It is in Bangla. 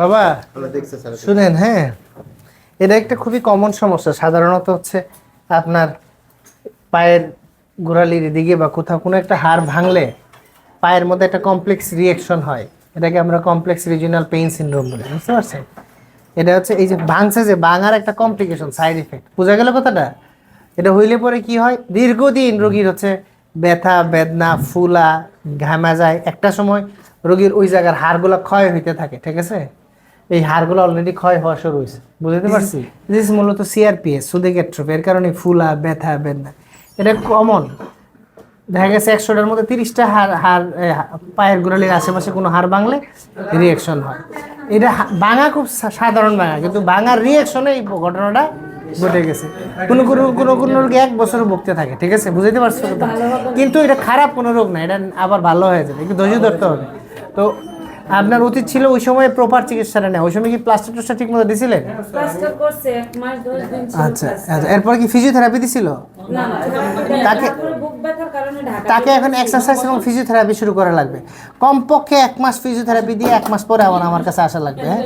বাবা শুনেন হ্যাঁ? এটা একটা খুবই কমন সমস্যা। সাধারণত হচ্ছে আপনার পায়ের গোড়ালির দিকে বা কোথাও কোনো একটা হাড় ভাঙলে পায়ের মধ্যে একটা কমপ্লেক্স রিয়েকশন হয়। এটাকে আমরা কমপ্লেক্স রিজিনাল পেইন সিনড্রোম বলি বুঝতে পারছেন? এটা হচ্ছে এই যে ভাঙছে যে ভাঙার একটা কমপ্লিকেশন সাইড এফেক্ট বোঝা গেল কথাটা? এটা হইলে পরে কি হয়? দীর্ঘদিন রোগীর হচ্ছে ব্যথা বেদনা ফুলা ঘামা যায়। একটা সময় রোগীর ওই জায়গার হাড়গুলো ক্ষয় হইতে থাকে ঠিক আছে? এই হাড়গুলো অলরেডি ক্ষয় হওয়া শুরু হয়েছে বুঝতে পারছি? দিস মূলত সিআরপিএস সুদিকেট্রোপ এর কারণে ফুলা ব্যথা বেদনা। এটা কমন দেখা গেছে একশোটার মধ্যে তিরিশটা হাড় হাড় পায়ের গোড়ালির আশেপাশে কোনো হাড় ভাঙলে রিয়েকশন হয়। এটা ভাঙা খুব সাধারণ ভাঙা কিন্তু ভাঙার রিয়েকশনে এই ঘটনাটা ঘটে গেছে। কোনো কোনো কোনো কোনো রোগী এক বছর ভুগতে থাকে ঠিক আছে? বুঝতে পারছ কথা? কিন্তু এটা খারাপ কোনো রোগ না এটা আবার ভালো হয়ে যাবে একটু ধৈর্য ধরতে হবে। তো আপনার উচিত ছিল ওই সময় প্রপার চিকিৎসাটা নেওয়া ওই সময় কি প্লাস্টার টাস্টার ঠিক মতো দিছিলেন? আচ্ছা আচ্ছা এরপর কি ফিজিওথেরাপি দিছিল? তাকে- তাকে এখন এক্সারসাইজ এবং ফিজিওথেরাপি শুরু করা লাগবে। কমপক্ষে এক মাস ফিজিওথেরাপি দিয়ে এক মাস পরে আবার আমার কাছে আসা লাগবে হ্যাঁ?